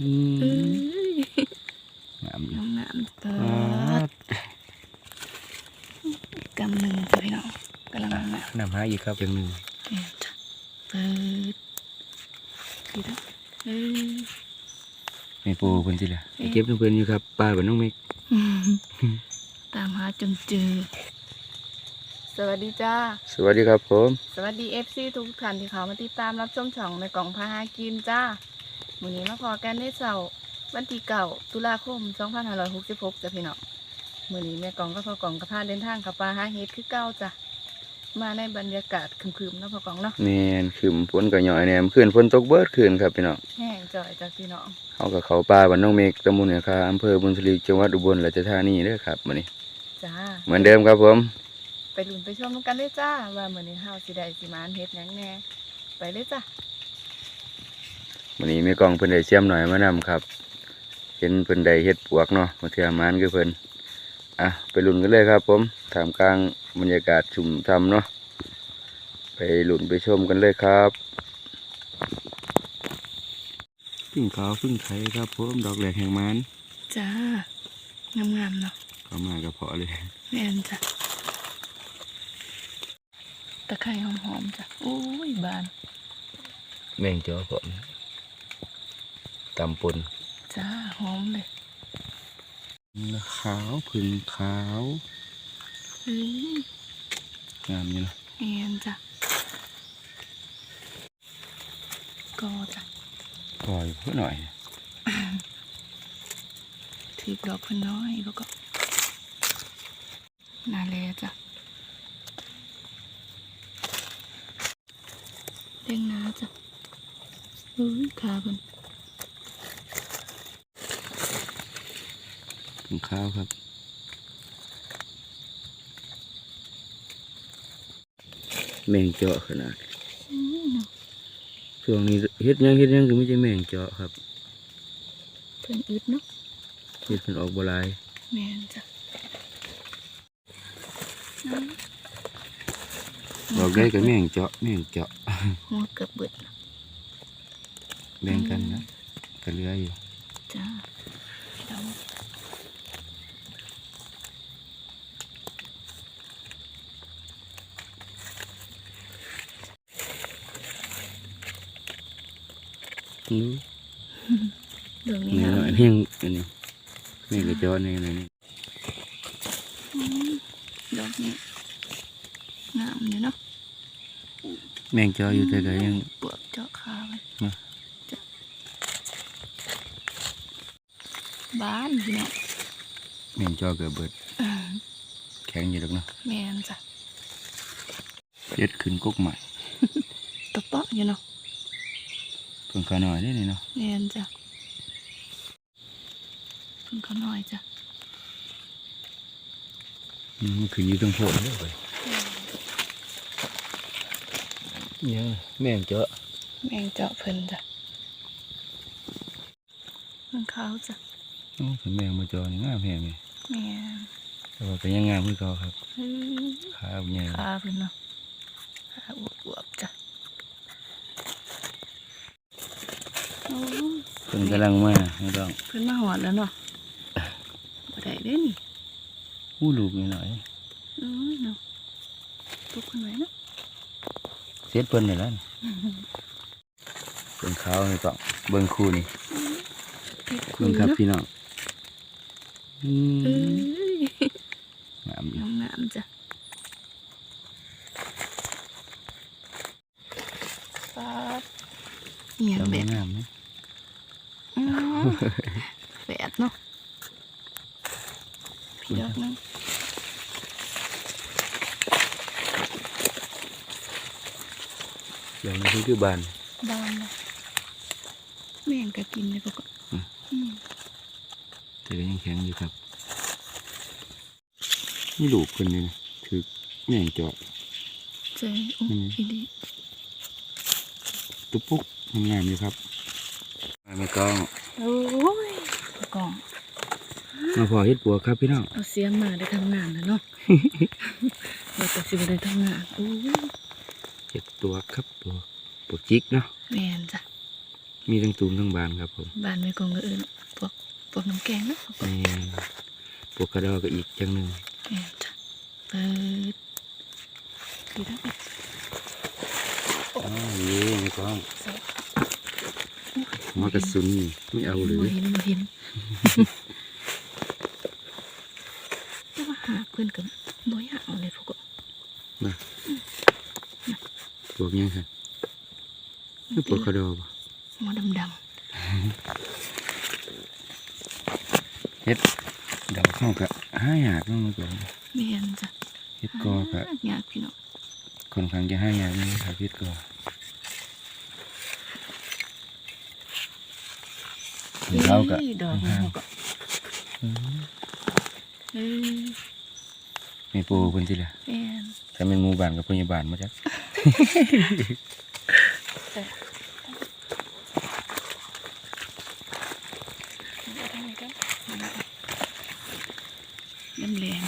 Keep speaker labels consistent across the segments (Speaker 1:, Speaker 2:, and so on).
Speaker 1: อื
Speaker 2: เอ้
Speaker 1: ม
Speaker 2: ย
Speaker 1: งามอยู่
Speaker 2: น้ำน้ำเปิ
Speaker 1: อ่า
Speaker 2: ดกำหนึ่งจ้ะพี่น้องกำลังน้ำน้ำ
Speaker 1: น้ำหาอีกครับอย่างหนึ่ง
Speaker 2: เปิดจ้ะเปิดดีแล้วเอ้ย
Speaker 1: ไม่ปูเพิ่นสิล่ะไปเก็บน้ำเพิ่นอยู่ครับปลาบ้านน้องเมก
Speaker 2: ตามหาจนเจอสวัสดีจ้า
Speaker 1: สวัสดีครับผม
Speaker 2: สวัสดีเอฟซีทุกท่านที่เขามาติดตามรับชมช่องในกล่องพาหากินจ้า วันนี้มาพอกันในเสาร์วันที่เก่าตุลาคม 2566จ้ะพี่น้องมื้อนี้แม่กล่องก็พอกล่องกับพาเดินทางกับปลาหาเฮ็ดคือเก่าจ้ะมาในบรรยากาศครึมๆแล้วพอกล่องเนาะ
Speaker 1: แม่นขึ้นฝนก็ย่อยแหนมขึ้นฝนตกเบิดขึ้นครับพี่น้อง
Speaker 2: แห้งจ่อยจ้ะพี่น้อง
Speaker 1: เฮากับเขาปลาบ้านน้องเมกตำบลเหนือคาอำเภอบุญทลีจังหวัดอุบลราชธานีเด้อครับมื้อนี้
Speaker 2: จ้า
Speaker 1: เหมือนเดิมครับผม
Speaker 2: ไปลุ้นไปชมกันเลยจ้า ว่ามื้อนี้เฮาสิได้สิมานเฮ็ดหยังแหน่ไปเลยจ้ะ
Speaker 1: มื้อนี้มีกล้องเพิ่นได้เสียมหน่อยมานำครับ เห็นเพิ่นได้เฮ็ดปวกเนาะมาเทื่อมานคือเพิ่นอะไปลุ้นกันเลยครับ ผมท่ามกลางบรรยากาศชุ่มช่ำเนาะไปลุ้นไปชมกันเลยครับพึ่งขาวพึ่งไข่ครับผมดอกแหลกแห่งมัน
Speaker 2: จ้างามๆเนาะ
Speaker 1: เข้ามากระเพาะเลย
Speaker 2: แม่นจ้ะตะไคร้หอมๆจ้ะโอ้ยบาน
Speaker 1: แมงจอผม ตำปน
Speaker 2: จ้าหอมเลย
Speaker 1: ขาวพึ่งขาว
Speaker 2: เฮ้ย
Speaker 1: งามอยู่เนาะ
Speaker 2: แม่นจ้ะก็จ้ะ
Speaker 1: ปล่อยเพื่อหน่อย
Speaker 2: ถือดอกเพิ่นน้อยแล้วก็นาเลจ้ะเด้งนาจ้ะเฮ้ยขาเพิ่น
Speaker 1: พึ่งขาวครับ แมงเจาะขนาด
Speaker 2: อืม
Speaker 1: ช่วงนี้เฮ็ดหยังเฮ็ดหยังก็ไม่ใช่แมงเจาะครับ
Speaker 2: เพิ่นอึดเนาะ
Speaker 1: เฮ็ดเพิ่นออกบหลาย
Speaker 2: แม่นจ้ะ
Speaker 1: ดอกได้ก็แมงเจาะแมงเจาะ
Speaker 2: หัวเกือบเบิด
Speaker 1: แบ่งกันนะก็เหลืออยู่
Speaker 2: จ้า เดี๋ยว
Speaker 1: นู้
Speaker 2: ดอกนี้
Speaker 1: นี่
Speaker 2: งาม
Speaker 1: หน่อยเฮียงอันนี้แมงกระเจาะนี่หน่อยนี่
Speaker 2: อืมดอกนี้งามเลยเนาะ
Speaker 1: แมงเจาะอยู่แต่ก็ยัง
Speaker 2: ปวกเจาะขามัน
Speaker 1: มา
Speaker 2: จ้ะบ้านพี่น้อง
Speaker 1: แมงเจาะเกิดเบิด
Speaker 2: อ่า
Speaker 1: แข็งอยู่ดอกเนาะ
Speaker 2: แม่นจ้ะ
Speaker 1: เฮ็ดขึ้นกกใหม่
Speaker 2: ตะเปาะอยู่เนาะ
Speaker 1: เพิ่นขาน้อยนี่นี่เนาะ
Speaker 2: แม่นจ้ะเพิ่งเขาน้อยจ้ะ
Speaker 1: อืมมันขึ้นอยู่ตรงโพดเลยไปเนี่ยแมงเจาะ
Speaker 2: แมงเจาะเพิ่นจ้ะเพิ่งเขาจ้ะ
Speaker 1: โอ้เป็นแมงมาเจาะนี่งามแฮงเลย
Speaker 2: แม่น
Speaker 1: แต่ว่าก็ยังงามคือเก่าครับ
Speaker 2: เฮ้ย
Speaker 1: ขาใหญ่
Speaker 2: ขาเพิ่นเนาะขาอวบๆจ้ะโอ้ย
Speaker 1: เพิ่นกำลังมาไม่ต้อง
Speaker 2: เพิ่นมาหอดแล้วเนาะบ่ได้เด้นี่
Speaker 1: อู้ลูกนิดหน่อย
Speaker 2: เอ้ยเนาะตุกขึ้นไว้เนาะ
Speaker 1: เสียดเพิ่นนี่แหล้วเบิ่งขาวนี่ต้องเบิ่งคู่นี่
Speaker 2: เฮ็ด
Speaker 1: เบิ่งครับ
Speaker 2: เนาะ
Speaker 1: พี่น้องอื
Speaker 2: เอ้
Speaker 1: ม
Speaker 2: ย
Speaker 1: งามอยู่
Speaker 2: งามๆจ้ะป๊าดเหียง
Speaker 1: แล้ว
Speaker 2: แบ
Speaker 1: บ่
Speaker 2: บ
Speaker 1: งามไหม
Speaker 2: อื้อ แฝดเนาะพี่ดอกนึง
Speaker 1: เดี๋ยวนี้คือบาน
Speaker 2: บานเลยแม่งก็กินเลยปกติ
Speaker 1: อืม
Speaker 2: อืม
Speaker 1: แต่ก็ยังแข็งอยู่ครับ นี่ลูกเพิ่นนี่นะถือแม่งเจาะ
Speaker 2: เจ๊โอ้
Speaker 1: อืม
Speaker 2: อีดี
Speaker 1: ตุ๊บปุ๊กงามๆอยู่ครับ มาไม่กล้อง
Speaker 2: โอ้ยกล่อง
Speaker 1: มาพอเฮ็ดปัวครับพี่น้อง
Speaker 2: เอาเสียงมาได้ทำงานแล้วเนาะเราจะสิบได้ทำงานโอ้ย
Speaker 1: เฮ็ดตัวครับตัวปวกจิกเนาะ
Speaker 2: แมนจ้ะ
Speaker 1: มีทั้งตูมทั้งบานครับผม
Speaker 2: บ้านไม่กองก็อื่นพวกพวกน้ำแกงเนาะ
Speaker 1: แม่นปกกระดอก็อีกจังหนึ่ง
Speaker 2: แม่นจ้ะเปิดดีทั้งเป็น
Speaker 1: อ๋อนี่ไม่กล้อง
Speaker 2: เสร็จ
Speaker 1: หัวกระสุนนี่ไม่เอาหรือ
Speaker 2: บ่เห็นบ่เห็นแต่ว่าหาเพื่อนกับบ่อยากเอาเลยพวกก็
Speaker 1: พวกยังครับคือปกกระดอบ่
Speaker 2: หัวดำ
Speaker 1: เฮ็ดดอกเข้ากับห้าหยากเนาะเมื่อก่อน
Speaker 2: ๆแม่นจ้ะ
Speaker 1: เฮ็ดกอกับ
Speaker 2: ยากพี่น้อง
Speaker 1: ค่อนข้างจะห้าหยากนี่ครับเฮ็ดกอ เท่ากับ
Speaker 2: อ้ยดอกมันก็เออ
Speaker 1: มีปูเพิ่นสิล่ะ
Speaker 2: แม่น
Speaker 1: ถ้าเป็นหมู่บ้านกับพยาบาลมาจัก
Speaker 2: แต่น้ำแรง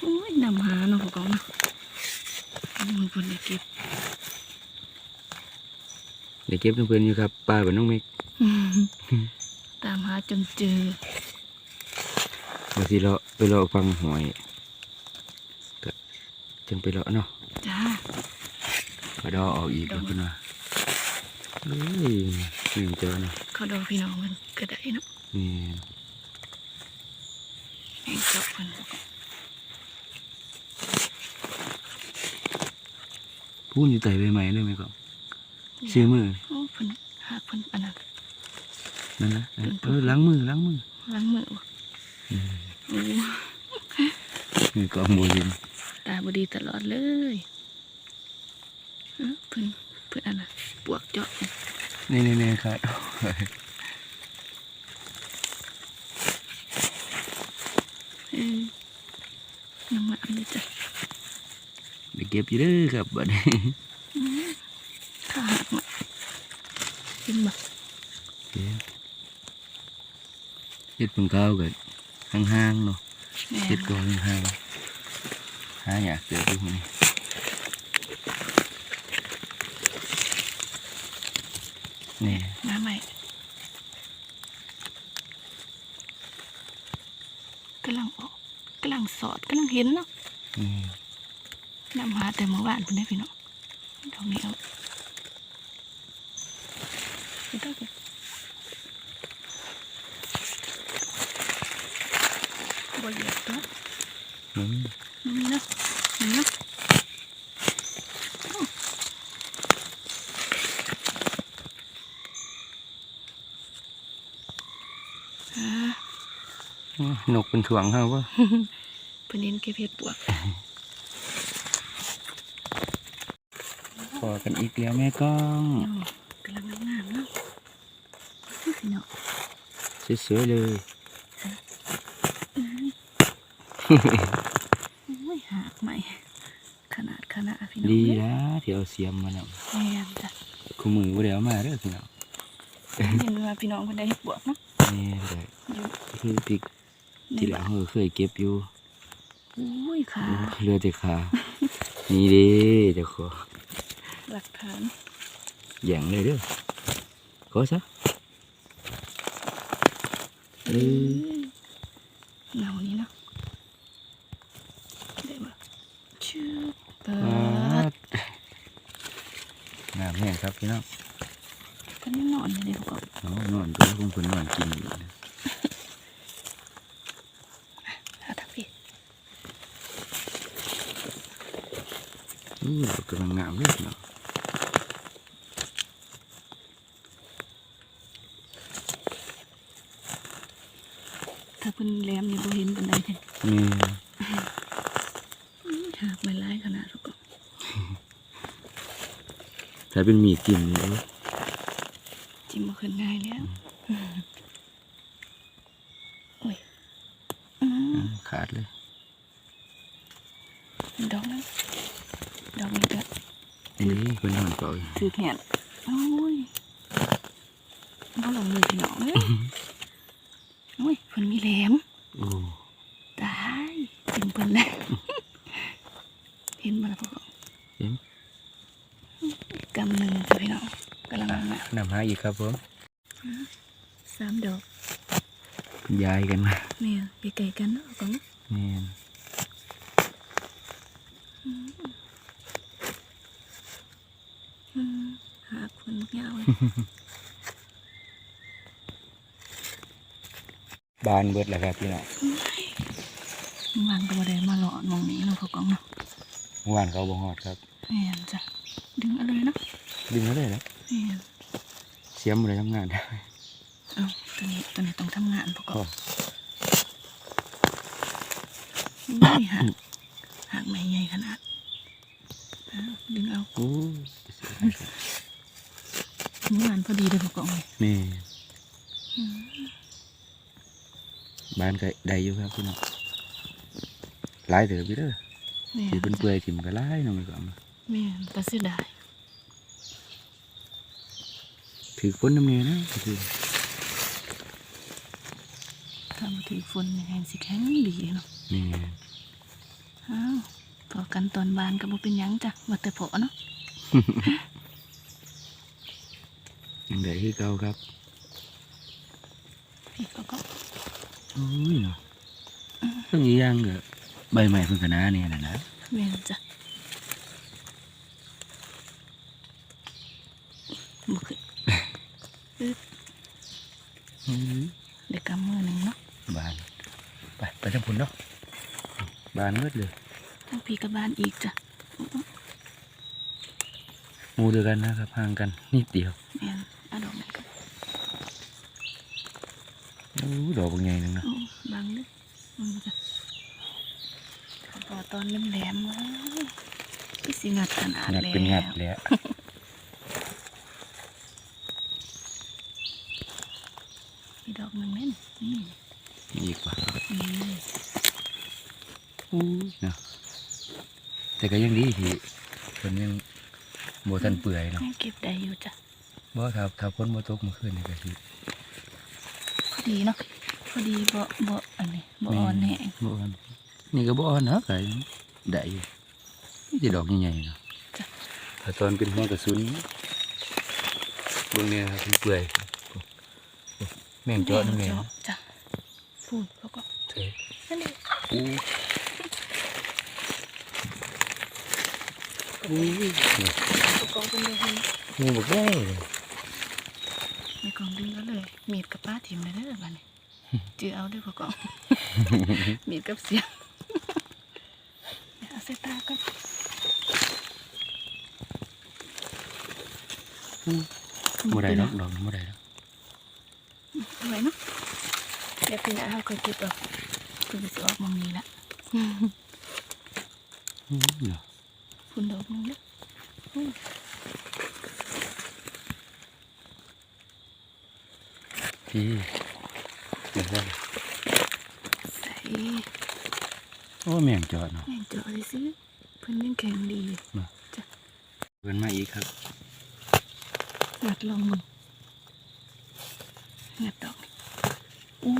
Speaker 2: โอ้ยนำหาเนาะพวกเขาเนาะมันคนได้เก็บ
Speaker 1: เดี๋ยวเก็บน้ำเพิ่นอยู่ครับป้าเป็นน้องเมก
Speaker 2: ตามหาจนเจอบา
Speaker 1: งทีเราไปเลาะฟังหอยก็จังไปเลาะเนาะ
Speaker 2: จ้า
Speaker 1: ก็ดอออกอีกแล้วคุณว่าเฮ้ยนี่เจอเนาะ
Speaker 2: เขาดอกพี่น้องมันก็ได้เนาะ
Speaker 1: นี่
Speaker 2: แห่งจบมัน
Speaker 1: พูดอยู่ไต่ใบไม้เลยไหมครับชื่อมือ
Speaker 2: โอ้เพิ่นหาเพิ่นอันนั้น
Speaker 1: นั่นนะเออล้างมือล้างมือ
Speaker 2: ล้างมือบ่
Speaker 1: อืม
Speaker 2: โอ้
Speaker 1: นี่ก็โมยิน
Speaker 2: ตาบดีตลอดเลยเอ้อเพิ่นเพิ่นอันน่ะปวกเจาะ
Speaker 1: นี่นี่นี่ครับ
Speaker 2: เออน้ำมันเลยจ้ะ
Speaker 1: เดี๋ยวเก็บอยู่เด้อครับบัดนี้
Speaker 2: ข้าหักมากินบ่
Speaker 1: เฮ็ดเฮ็ดเพิ่งข้าวกันห่างๆเนาะ
Speaker 2: แม่
Speaker 1: เฮ็ดก่อนห่างๆหาอยากเจอทุกคนนี่นี่
Speaker 2: มาใหม่กำลังออกกำลังสอดกำลังเห็นเนาะ
Speaker 1: นี่
Speaker 2: นำหาแต่เมื่อวานเพิ่นได้พี่น้องดอกนี้เอาไปดอกนี้บ่เหยียบตัว
Speaker 1: อื ม
Speaker 2: นี่เนาะนี่เนาะอ่าน
Speaker 1: กเป็นถ่วงเฮาบ่
Speaker 2: เพิ่นเห็นเก็บเห็ดปวก
Speaker 1: พอกันอีกแล้วแม่ก้อง
Speaker 2: โอ้กำลังงามๆเนาะพี่น้อง
Speaker 1: สวยๆเลย
Speaker 2: โอ้ยหากใหม่ขนาดขนาดพี่น้อง
Speaker 1: ดี
Speaker 2: เอ้ย
Speaker 1: นะที่เอาเสียมมาแล้ว
Speaker 2: แม่นจ้ะ
Speaker 1: คู่มือบ่ได้เอามาเด้อพี่น้อง
Speaker 2: เห็นว่าพี่น้องเพิ่นได้เห็ดปวกเนาะ
Speaker 1: นี่ได้
Speaker 2: อยู่
Speaker 1: คือพริก
Speaker 2: ใน
Speaker 1: ที่แล้
Speaker 2: บ้า
Speaker 1: วนเราเคยเก็บอยู่
Speaker 2: โอ้ยขา
Speaker 1: เรือแต่ขานี่เด้เดี๋ยวขอ
Speaker 2: หลักฐาน
Speaker 1: แย่งเลยเด้อขอซะเออ
Speaker 2: เงานี้เนาะได้บ่ชื่อเปิ
Speaker 1: ปา
Speaker 2: ด
Speaker 1: ด น้ำแห้งครับพี่น้อง
Speaker 2: ก็นี่นอนอยู่ในกระเป๋า
Speaker 1: เอานอนตัวคงเพิ่นนอนกินอยู่นะ
Speaker 2: หาทักพี่
Speaker 1: อู้ดอกกำลังงามเลยพี่น้อง
Speaker 2: ถ้าเพิ่นแหลมนี่บ่เห็นปานใดเลย
Speaker 1: นี่
Speaker 2: อื้อหากไม่ร้ายขนาดทุกคน
Speaker 1: ถ้าเป็นมีดกินนี่เอ้ย
Speaker 2: จิ้มบ่ขึ้นง่ายแล้วโอ้ยอืม
Speaker 1: อ่าขาดเลย
Speaker 2: ดอกนั้นดอกนี้ก็
Speaker 1: อันนี้เพิ่นนอนเปล่าอยู่
Speaker 2: ถือแขนโอ้ยบ่ลงมือพี่น้องเอ้ยโอ้ยเพิ่นมีแหลม
Speaker 1: โอ้
Speaker 2: ตายเห็นเพิ่นแล้ว เห็นมาแล้วพวกเรา
Speaker 1: เห็น
Speaker 2: กำหนึ่งจ้ะพี่น้องกำลังงาม
Speaker 1: นำหาอีกครับผม
Speaker 2: สามดอก
Speaker 1: ยายกันมา
Speaker 2: แม่ไปไกลกันเนาะกล่องเนาะ
Speaker 1: แม่น
Speaker 2: อืมหาคนยาวเลย
Speaker 1: บานเบิดแล้วครับพี่น้อง
Speaker 2: วางก็บ่ได้มาหลอนมองนี้เนาะเขากล่องเนาะ
Speaker 1: เมื่อวานเขาบ่ฮอดครับ
Speaker 2: แม่นจ้ะดึงเอะไรเนาะ
Speaker 1: ดึงมาเลยนะ
Speaker 2: แม่น
Speaker 1: เสียมบ่ได้ทำงาน
Speaker 2: เอ้าตัวนี้ตัวนี้ต้องทำงานประกอบอุ้ยหักหักไม่ใหญ่ขนาดอ้าวดึงเอา
Speaker 1: โอ้
Speaker 2: เมื่อวานพอดีเลยประกอบเลย
Speaker 1: แม่บ้านก็ได้อยู่ครับพี่น้องหลายเถอะพี่เด้อ
Speaker 2: แม่
Speaker 1: สิเพิ่นเปื่อยถิ่มก็หลายเนาะมันก็เอามา
Speaker 2: แม่นแต่เสียดาย
Speaker 1: ถือฝนน้ำเนี่ยนะคือ
Speaker 2: ถ้ามาถือฝนแห้งสิแข็งดีเนาะ
Speaker 1: แม่
Speaker 2: อ้าวพอกันตอนบานก็บ่เป็นหยังจ้ะว่าแต่พอเนาะ
Speaker 1: ยังได้คือเก่าครับ
Speaker 2: พี่เขาก็
Speaker 1: โอ้ยเนาะเรื่องอีกอย่างก็ใบใหม่เพิ่นก็หนาเนี่ยน่ะนะ
Speaker 2: แม่นจ้ะบ่คือ
Speaker 1: อืม
Speaker 2: เด็กกำมือหนึ่งเนาะ
Speaker 1: บาน ไปไปทางพุ่นเนาะบานเบิดเลย
Speaker 2: ทั้งพี่กับบ้านอีกจ้ะ
Speaker 1: หมู่เดียวกันนะครับห่างกันนิดเดียว
Speaker 2: แม่นเอาดอกนั้นก็
Speaker 1: โอ้ดอกบางใหญ่นึงนะ
Speaker 2: โอ้บางเลยอืมจ้ะพอตอนแหลมๆว้าวพี่สิงัดขนาด
Speaker 1: งัด
Speaker 2: แล้ว
Speaker 1: เป็นงัดแล้ว
Speaker 2: มีดอกหนึ่งเล่นนี่
Speaker 1: อีกว่า
Speaker 2: นี่
Speaker 1: อู้เนาะแต่ก็ยังดีที่เพิ่นยังบ่ทันเปื่อยเนาะ
Speaker 2: ยังเก็บได้อยู่จ้ะ
Speaker 1: บ่ถ้าถ้าฝนบ่ตกเมื่อคืนนี่ก็สิ
Speaker 2: พอดีเนาะพอดีบ่บ่อันนี้บ่อ่อนแห้ง
Speaker 1: บ่อ่อนนี่ก็บ่อ่อนนะก็ยังได้อยู่นี่สิดอกใหญ่ๆเนาะ
Speaker 2: จ้ะ
Speaker 1: ถ้าตอนเป็นหัวกระสุนเบิ่งเนี่ยครับมันเปื่อยแม่งเจาะนั่นแหละ
Speaker 2: เจาะจ้ะพูดแล้วก็
Speaker 1: เท่
Speaker 2: นั่นเอง
Speaker 1: อุ้
Speaker 2: ยกองเป็นเลย
Speaker 1: งูบักได้เลย
Speaker 2: ในกองดึงก็เลยมีดกับป้าถิ่มเลยเด้อบ้านนี้จือเอาด้วยประกองมีดกับเสียงเอาใส่ตากัน
Speaker 1: บ่ได้ดอกดอกบ่ได้ดอก
Speaker 2: เอาไว้เนาะเดี๋ยวพี่นะเอาค่อยเก็บเอาคือสิออกมองนี้ละ
Speaker 1: อู้เนาะ
Speaker 2: คุณดอกนึงเด้ออุ้ย
Speaker 1: พี่เดี๋ยวว่า
Speaker 2: ใส่
Speaker 1: โอ้แม่งจอดเนาะ
Speaker 2: แม่งเจาะเลยสิเพิ่นยังแข็งดีอยู่
Speaker 1: เพิ่นมาอีกครับ
Speaker 2: งัดลองมึงงัดดอกอู้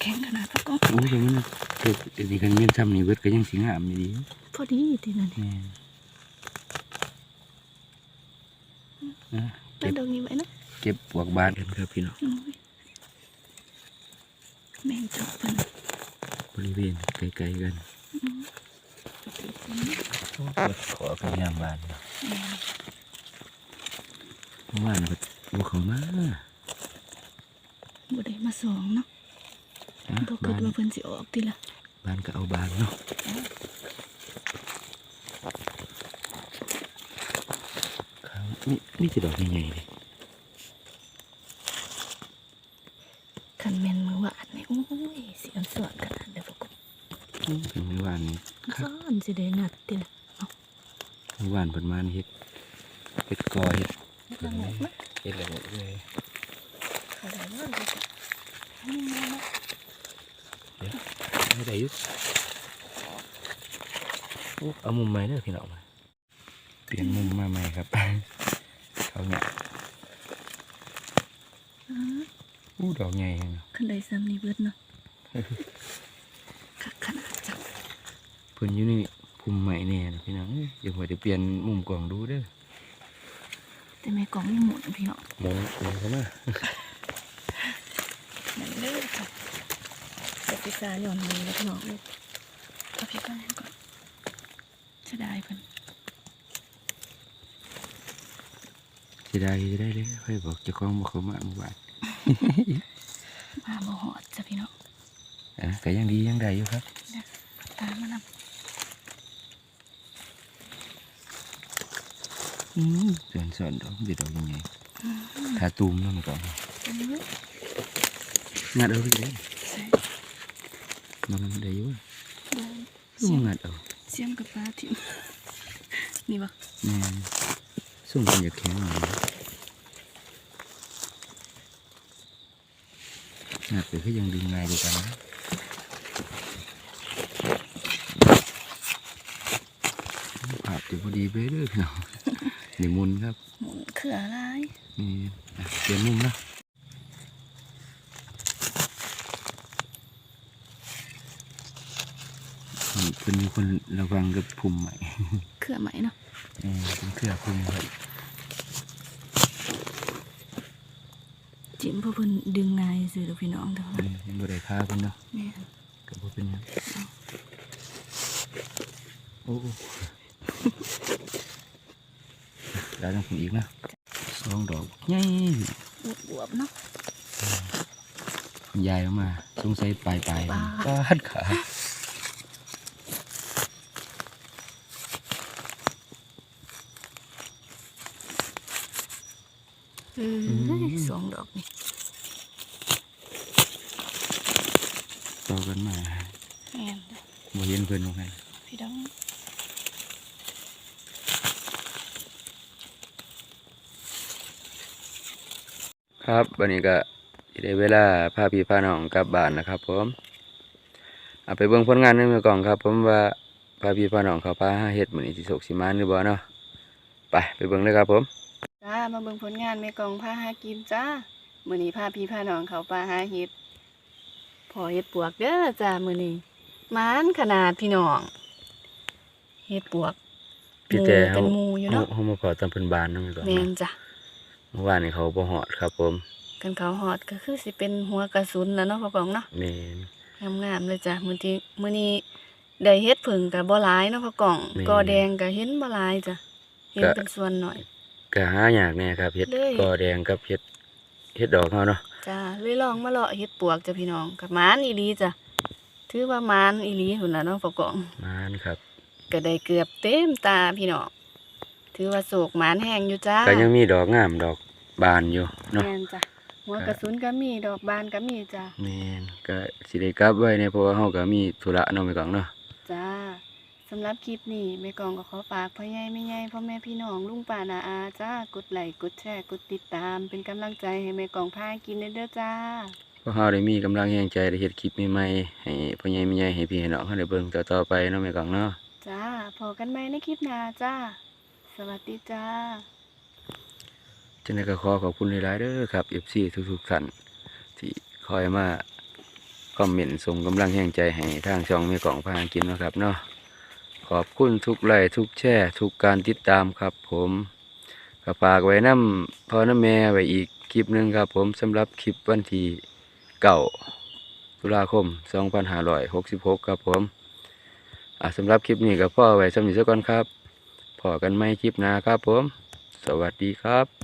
Speaker 2: แข็งขนาดแล้วก็
Speaker 1: โอ้แต่มันเกิดอันนี้กันแม่นซ้ำนี่เบิดก็ยังสิงามอยู่ดี
Speaker 2: พ อดีทีนั้น
Speaker 1: แม่นนะ
Speaker 2: ได้
Speaker 1: เก็บ
Speaker 2: ดอกนี้ไว้เนาะ
Speaker 1: เก็บปวกบานกันครับพี่น้อง
Speaker 2: โอ้ยแม่งเจาะเพิ่น
Speaker 1: บริเวณไกลๆกันขอพยายามบานเนาะ
Speaker 2: แม่ง
Speaker 1: เมื่อวานก็บ่เข้ามา
Speaker 2: บ่ได้มาสองเนาะ
Speaker 1: นะ
Speaker 2: บ่คิ
Speaker 1: บา
Speaker 2: ด
Speaker 1: น
Speaker 2: ว่าเพิ่นสิออกติละ
Speaker 1: บานก็เอาบานเนาะครับ นี่นี่จะดอกใหญ่ๆเลย
Speaker 2: คันแม่นมือหวานนี่โอ้ยสิอันสวนขนาดเด้อพวก
Speaker 1: อืมเมื่อวานนี้
Speaker 2: ซ้อนสิได้งัดติละ
Speaker 1: เมื่อวานเพิ่นมาเฮ็ดเฮ็ดกอเฮ็ด
Speaker 2: ละงกนะ
Speaker 1: เฮ็ดละงกเลย
Speaker 2: เขาได้นอนเลยจ้ะอืมเนาะ
Speaker 1: ไม่ได้อยุโอ้เอามุมใหม่เด้อพี่น้องมาเปลี่ยนมุมมาใหม่ครับ เขาเนี่ย
Speaker 2: อ้า
Speaker 1: อู้ดอกใหญ่เนาะ
Speaker 2: คันได้ซ้ำนี่เบิดเนาะคักขนาดจ้ะ
Speaker 1: เพิ่นอยู่นี่ภูมิใหม่แน่นะพี่น้องเอ้ยเดี๋ยวผมจะเปลี่ยนมุมกล่องดูเด้อ
Speaker 2: แต่แม่กล่องไม่หมุนพี่น้อง
Speaker 1: หมุนหมุนเข้ามา
Speaker 2: นั่นเลยค่ะจะพิซซ่าหย่อนมือแล้วพี่น้องเอาพี่ก้อนก่อนจะได้เพิ่น
Speaker 1: สิได้สิได้เลยค่อยบอกเจ้าของบอกเขามาเมื่อวาน
Speaker 2: มาบ่หอดจ้ะพี่น้อง
Speaker 1: อะก็ยังดียังได้อยู่ครับ
Speaker 2: ตามมานำ
Speaker 1: อืมส่วนส่วนดอกมันจะดอกยังไงำ
Speaker 2: อืม
Speaker 1: ขาตูมนาะมันก่อนงัดเอาไปเลยมันมันได้อยู่
Speaker 2: ได้
Speaker 1: ลู
Speaker 2: ม
Speaker 1: งัดเอา
Speaker 2: เสียมกับปลาทิมนี่บ่
Speaker 1: แม่ ส่งกันอยากแข็งหน่อยนะงัดไปก็ยังดึงง่ายดีกันนะภาพจะพอดีไปเรื่อพี่น้องนี่มุนครับ
Speaker 2: หมุนคืออะไร
Speaker 1: นี่เปลี่ยนมุมนะอืม เป็นคนระวังกับพุ่มใหม่
Speaker 2: เขื่อไหมเนาะ
Speaker 1: เออเป็นเครือพุ่มครับ
Speaker 2: จิ้มเพื่อเพิ่นดึงนายสื่อดอกพี่น้องเท่า
Speaker 1: เอ
Speaker 2: นั้น
Speaker 1: อยังบ่ได้ค่าเพิ่นเนาะ
Speaker 2: แม่น
Speaker 1: ก็บ่เป็นหยังโอ้โหแล้วต้องผมอีกนะสองดอกใหญ่
Speaker 2: บวบๆเนาะ
Speaker 1: ยายเอามาสงสัยปลายปลาย
Speaker 2: ปลา
Speaker 1: ปาดขา
Speaker 2: เออ สองดอกนี่
Speaker 1: ต่อกันมา
Speaker 2: แม่นเด้อ
Speaker 1: บ่เห็นเพิ่นว่าไง
Speaker 2: พี่น้อง
Speaker 1: ครับวันนี้ก็ได้เวลาพาพี่พาน้องกลับบ้านนะครับผมเอาไปเบิ่งผลงานในมือกล่องครับ ผมว่าพาพี่พาน้องเขาพาหาเฮ็ดมื้อนี้สิสุกสิมานหรือบ่เนาะไปไปเบิ่งเลยครับผม
Speaker 2: จ้า มาเบิ่งผลงานแม่กองพาหากินจ้ามื้อนี้พาพี่พาน้องเขาปลาหาเห็ดพอเห็ดปวกเด้อจ้ามื้อนี้หมานขนาดพี่น้องเห็ดปวก
Speaker 1: พี่แต่
Speaker 2: หมู่เป็นหมูอยู่เนาะ
Speaker 1: เฮามาพอตามเพิ่นบ้านเนาะมื้อก่อน
Speaker 2: แม่น
Speaker 1: เนาะ
Speaker 2: จ้ะ
Speaker 1: เมื่อวานนี้เขาบ่ฮอดครับผม
Speaker 2: กันเขาหอดก็คือสิเป็นหัวกระสุนแล้วเนาะพ่อกองเนาะ
Speaker 1: แม่น
Speaker 2: งามๆเลยจ้ะมื้อที่มื้อนี้ได้เฮ็ดผึ่งก็บ่หลายเนาะพ่อกอง
Speaker 1: แม่น
Speaker 2: กอแดงก็เห็นบ่หลายจ้ะเห็น
Speaker 1: ก็
Speaker 2: เป็นส่วนหน่อย
Speaker 1: ก็หายากแน่ครับเฮ็ด
Speaker 2: เลย
Speaker 1: กอแดงกับเฮ็ดเฮ็ดดอกเฮาเนาะ
Speaker 2: จ้าเลยลองมาเลาะเฮ็ดปวกจ้ะพี่น้องกับหมานอีหลีจ้ะถือว่าหมานอีหลีหุ่นล่ะเนาะพ่อกอง
Speaker 1: มานครับ
Speaker 2: ก็ได้เกือบเต็มตาพี่น้องถือว่าโศกหมานแห้งอยู่จ้า
Speaker 1: ก็ยังมีดอกงามดอกบานอยู่เนาะ
Speaker 2: แม่นจ้ะหัวกระสุนก็มีดอกบานก็มีจ้ะ
Speaker 1: แม่นก็สิได้กลับไว้เนี่ยเพราะว่าเฮาก็มีธุระเนาะแม่กองเนาะ
Speaker 2: จ้า สำหรับคลิปนี้แม่กองก็ขอฝากพ่อใหญ่แม่ใหญ่พ่อแม่พี่น้องลุงป้านาอาจ้ากดไลค์กดแชร์กดติดตาม เป็นกำลังใจให้แม่กองพากินเด้อจ้า
Speaker 1: เพราะเฮาได้มีกำลังแรงใจได้เฮ็ดคลิปใหม่ๆให้พ่อใหญ่แม่ใหญ่ให้พี่ให้น้องเฮาได้เบิ่งต่อๆไปเนาะแม่กองเนาะ
Speaker 2: จ้าพอกันไหมในคลิปหน้าจ้า สวัสดีจ้า
Speaker 1: จังได๋ก็ขอขอบคุณหลายๆเด้อครับ FC ทุกๆท่านที่คอยมาคอมเมนต์ส่งกำลังแรงใจให้ทางช่องแม่กองพากินเนาะครับเนาะ ขอบคุณทุกไลค์ทุกแชร์ทุกการติดตามครับผมก็ฝากไว้น้ำพ่อน้ำแม่ไว้อีกคลิปหนึ่งครับผมสำหรับคลิปวันที่เก้าตุลาคม 2566 ครับผมสำหรับคลิปนี้ก็พ่อไว้สำหรับสักก่อนครับพอกันไม่คลิปหน้าครับผม สวัสดีครับ